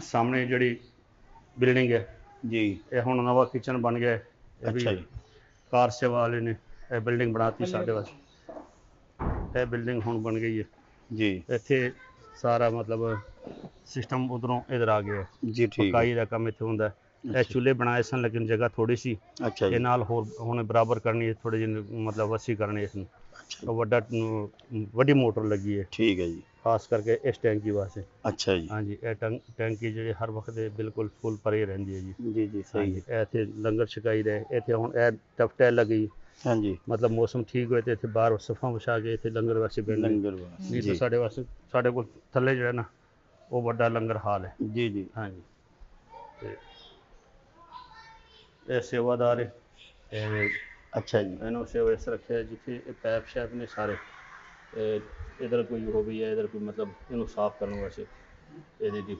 ਸਾਹਮਣੇ ਜਿਹੜੀ ਬਿਲਡਿੰਗ ਹੈ ਜੀ ਇਹ ਹੁਣ ਨਵਾਂ ਕਿਚਨ ਬਣ ਗਿਆ ਹੈ। ਇਹ ਵੀ ਅੱਛਾ ਜੀ ਕਾਰ ਸੇਵਾ ਵਾਲੇ ਨੇ ਇਹ ਬਿਲਡਿੰਗ ਬਣਾਤੀ ਸਾਡੇ ਵਾਸਤੇ ਇਹ ਬਿਲਡਿੰਗ ਹੁਣ ਬਣ ਗਈ ਹੈ ਜੀ ਇੱਥੇ ਸਾਰਾ ਮਤਲਬ ਸਿਸਟਮ ਉਧਰੋਂ ਇਧਰ ਆ ਗਿਆ ਹੈ। ਜੀ ਠੀਕ ਹੈ। ਪਕਾਈ ਦਾ ਕੰਮ ਇੱਥੇ ਹੁੰਦਾ ਹੈ। ਇਹ। ਚੁੱਲ੍ਹੇ ਬਣਾਏ ਸਨ ਲੇਕਿਨ ਜਗ੍ਹਾ ਥੋੜੀ ਸੀ। ਅੱਛਾ ਜੀ। ਇਹ ਨਾਲ ਹੋਰ ਹੁਣ ਬਰਾਬਰ ਕਰਨੀ ਹੈ ਥੋੜੀ ਜਿਹੀ ਮਤਲਬ ਵੱਸੀ ਕਰਨੀ ਇਸ ਨੂੰ। ਅੱਛਾ ਵੱਡਾ ਵੱਡੀ ਮੋਟਰ ਲੱਗੀ ਹੈ। ਠੀਕ ਹੈ ਜੀ। ਖਾਸ ਕਰਕੇ ਇਸ ਟੈਂਕੀ ਵਾਸਤੇ। ਅੱਛਾ ਜੀ। ਹਾਂਜੀ ਇਹ ਟੈਂਕੀ ਜਿਹੜੀ ਹਰ ਵਕਤ ਦੇ ਬਿਲਕੁਲ ਫੁੱਲ ਭਰੀ ਰਹਿੰਦੀ ਹੈ ਜੀ। ਜੀ ਜੀ ਸਹੀ ਹੈ। ਇੱਥੇ ਲੰਗਰ ਛਕਾਈ ਦਾ ਹੈ। ਇੱਥੇ ਹੁਣ ਇਹ ਟਫਟੈਲ ਲੱਗੀ। ਹਾਂਜੀ। ਮਤਲਬ ਮੌਸਮ ਠੀਕ ਹੋਏ ਤੇ ਇੱਥੇ ਬਾਹਰ ਸਫਾ ਵਿਛਾ ਕੇ ਇੱਥੇ ਲੰਗਰ ਵਾਸਤੇ ਬੈਠਣਾ ਲੰਗਰ ਨਹੀਂ ਜੀ। ਤਾਂ ਸਾਡੇ ਵਾਸਤੇ ਸਾਡੇ ਕੋਲ ਥੱਲੇ ਜਿਹੜਾ ਨਾ ਉਹ ਵੱਡਾ ਲੰਗਰ ਹਾਲ ਹੈ। ਜੀ ਜੀ। ਹਾਂਜੀ। ਤੇ ਇਹ ਸੇਵਾਦਾਰ ਹੈ। ਇਹ ਅੱਛਾ ਜੀ। ਇਹਨੂੰ ਸੇਵਾ ਇਸ ਰੱਖਿਆ ਜਿੱਥੇ ਇਹ ਪੈਪ ਸ਼ੈਪ ਨੇ ਸਾਰੇ। ਇਹ ਇਧਰ ਕੋਈ ਹੋ ਵੀ ਹੈ ਇਧਰ ਕੋਈ ਮਤਲਬ ਇਹਨੂੰ ਸਾਫ਼ ਕਰਨ ਵਾਸਤੇ। ਇਹਦੀ ਡਿਊਟੀ